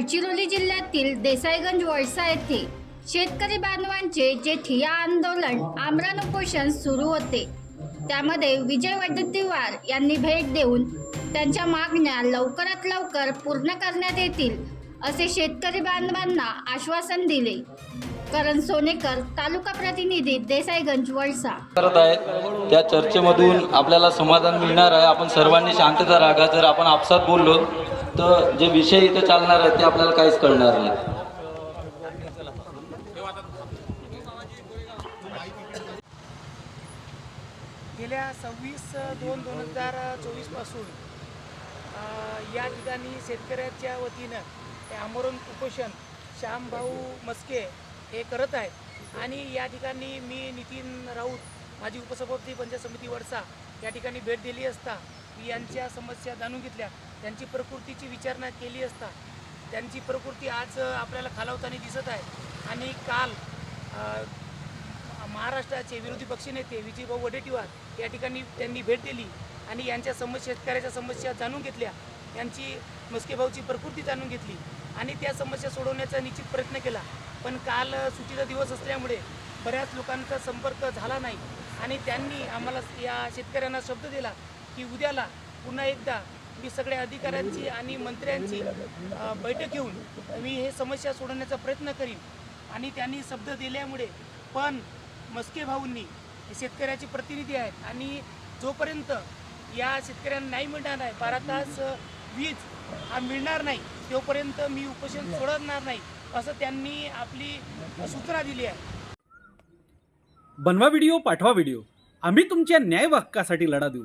गडचिरोली जिल्ह्यातील देसाईगंज वळसा येथे शेतकरी बांधवांचे जे ठिया आंदोलन आमरण उपोषण सुरू होते. त्यामध्ये विजय वडेट्टीवार यांनी भेट देऊन त्यांच्या मागण्या लवकरात लवकर पूर्ण करण्यात येतील असे शेतकरी बांधवांना आश्वासन दिले. करण सोनेकर तालुका प्रतिनिधी देसाईगंज वळसा. करत आहेत. त्या चर्चेमधून आपल्याला समाधान मिळणार आहे. आपण सर्वांनी शांतता राहा जर आपण आपसात बोललो तर जे विषय इथे चालणार आहेत ते आपल्याला काहीच कळणार नाही. गेल्या सव्वीस दोन दोन हजार चोवीसपासून पासून या ठिकाणी शेतकऱ्याच्या वतीनं हे आमरण उपोषण श्यामभाऊ मस्के हे करत आहेत. आणि या ठिकाणी मी नितीन राऊत माझी उपसभापती पंचायत समिती वडसा या ठिकाणी भेट दिली असता यांच्या समस्या जाणून घेतल्या. त्यांची प्रकृतीची विचारणा केली असता. त्यांची प्रकृती आज आपल्याला खालावताना दिसत आहे. आणि काल महाराष्ट्राचे विरोधी पक्षनेते विजयभाऊ वडेट्टीवार या ठिकाणी त्यांनी भेट दिली आणि यांच्या समस्या शेतकऱ्याच्या समस्या जाणून घेतल्या. यांची मस्केभाऊची प्रकृती जाणून घेतली आणि त्या समस्या सोडवण्याचा निश्चित प्रयत्न केला. पण काल सुट्टीचा दिवस असल्यामुळे बऱ्याच लोकांचा संपर्क झाला नाही आणि त्यांनी आम्हाला या शेतकऱ्यांना शब्द दिला की उद्याला पुन्हा एकदा मी सगळ्या अधिकाऱ्यांची आणि मंत्र्यांची बैठक घेऊन मी हे समस्या सोडवण्याचा प्रयत्न करीन. आणि त्यांनी शब्द दिल्यामुळे पण मस्के भाऊंनी शेतकऱ्याचे प्रतिनिधी आहेत आणि जोपर्यंत या शेतकऱ्यांना नाही मिळणार नाही बारा तास वीज हा मिळणार नाही तोपर्यंत मी उपोषण सोडवणार नाही असं त्यांनी आपली सूचना दिली आहे. बनवा व्हिडिओ पाठवा व्हिडिओ. आम्ही तुमच्या न्याय हक्कासाठी लढा देऊ.